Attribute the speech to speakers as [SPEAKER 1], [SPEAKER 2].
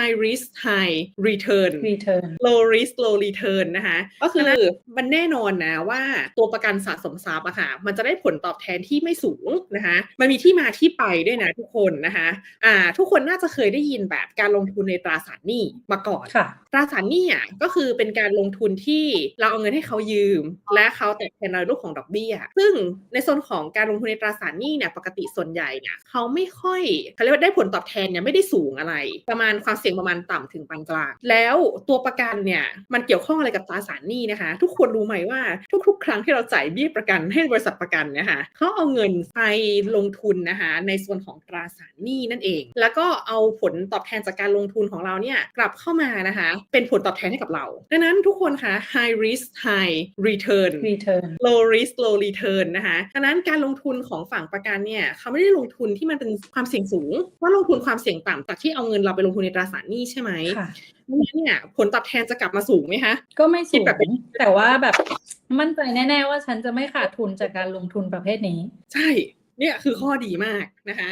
[SPEAKER 1] high risk high return
[SPEAKER 2] return
[SPEAKER 1] low risk low return นะคะก็คือมันแน่นอนนะว่าตัวประกันสะสมทรัพย์อะค่ะ มันจะได้ผลตอบแทนที่ไม่สูงนะคะ มันมีที่มาที่ไปด้วยนะทุกคนนะคะอ่าทุกคนน่าจะเคยได้ยินแบบการลงทุนในตราสารหนี้มาก่อน
[SPEAKER 2] ค่ะ
[SPEAKER 1] ตราสารหนี้อะก็คือเป็นการลงทุนที่เราเอาเงินให้เขายืม และเขาตอบแทนในรูปของดอกเบี้ย ซึ่งในส่วนของการลงทุนในตราสารหนี้เนี่ยปกติส่วนใหญ่เนี่ยเขาไม่ค่อยเขาเรียกว่าได้ผลตอบแทนเนี่ยไม่ได้สูงอะไร ประมาณความเสี่ยงประมาณต่ำถึงปานกลาง แล้วตัวประกันเนี่ยมันเกี่ยวข้องอะไรกับตราสารหนี้นะคะ ทุกคนรู้ไหมว่าทุกๆ ครั้งที่เราจ่ายเบี้ยประกันให้บริษัทประกันเนะคะเขาเอาเงินไปลงทุนนะคะในส่วนของตราสารหนี้นั่นเอง แล้วก็เอาผลตอบแทนจากการลงทุนของเราเนี่ยกลับเข้ามานะคะ เป็นผลตอบแทนให้กับเรา ดังนั้นทุกคนคะ high risk high return
[SPEAKER 2] return
[SPEAKER 1] low risk low return นะคะดังนั้นการลงทุนของฝั่งประกันเนี่ยเขาไม่ได้ลงทุนที่มันเป็นความเสี่ยงสูงเพราะลงทุนความเสี่ยงต่ำจากที่เอาเงินเราไปลงทุนในตราสารหนี้ใช่ไหม
[SPEAKER 2] ค่ะ
[SPEAKER 1] ดังนั้นเนี่ยผลตอบแทนจะกลับมาสูงไหมคะ
[SPEAKER 2] ก็ไม่
[SPEAKER 1] คิ
[SPEAKER 2] สู
[SPEAKER 1] ด
[SPEAKER 2] ง
[SPEAKER 1] แบบเป็น
[SPEAKER 2] แต่ว่าแบบมั่นใจแน่ ๆ ว่าฉันจะไม่ขาดทุนจากการลงทุนประเภทนี้
[SPEAKER 1] ใช่ เนี่ยคือข้อดีมากนะคะ